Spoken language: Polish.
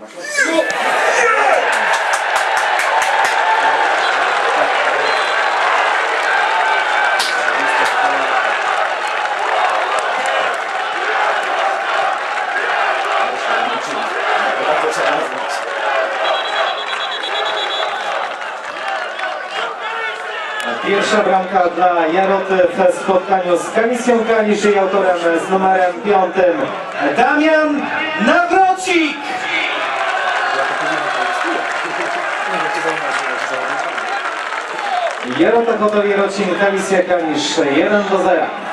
Let's go. Pierwsza bramka dla Jaroty w spotkaniu z Kamisją Kalisz i autorem z numerem piątym Damian Nawrocik! Jarota Kotowi Rocin, Kamisja Kalisz 1 do 0.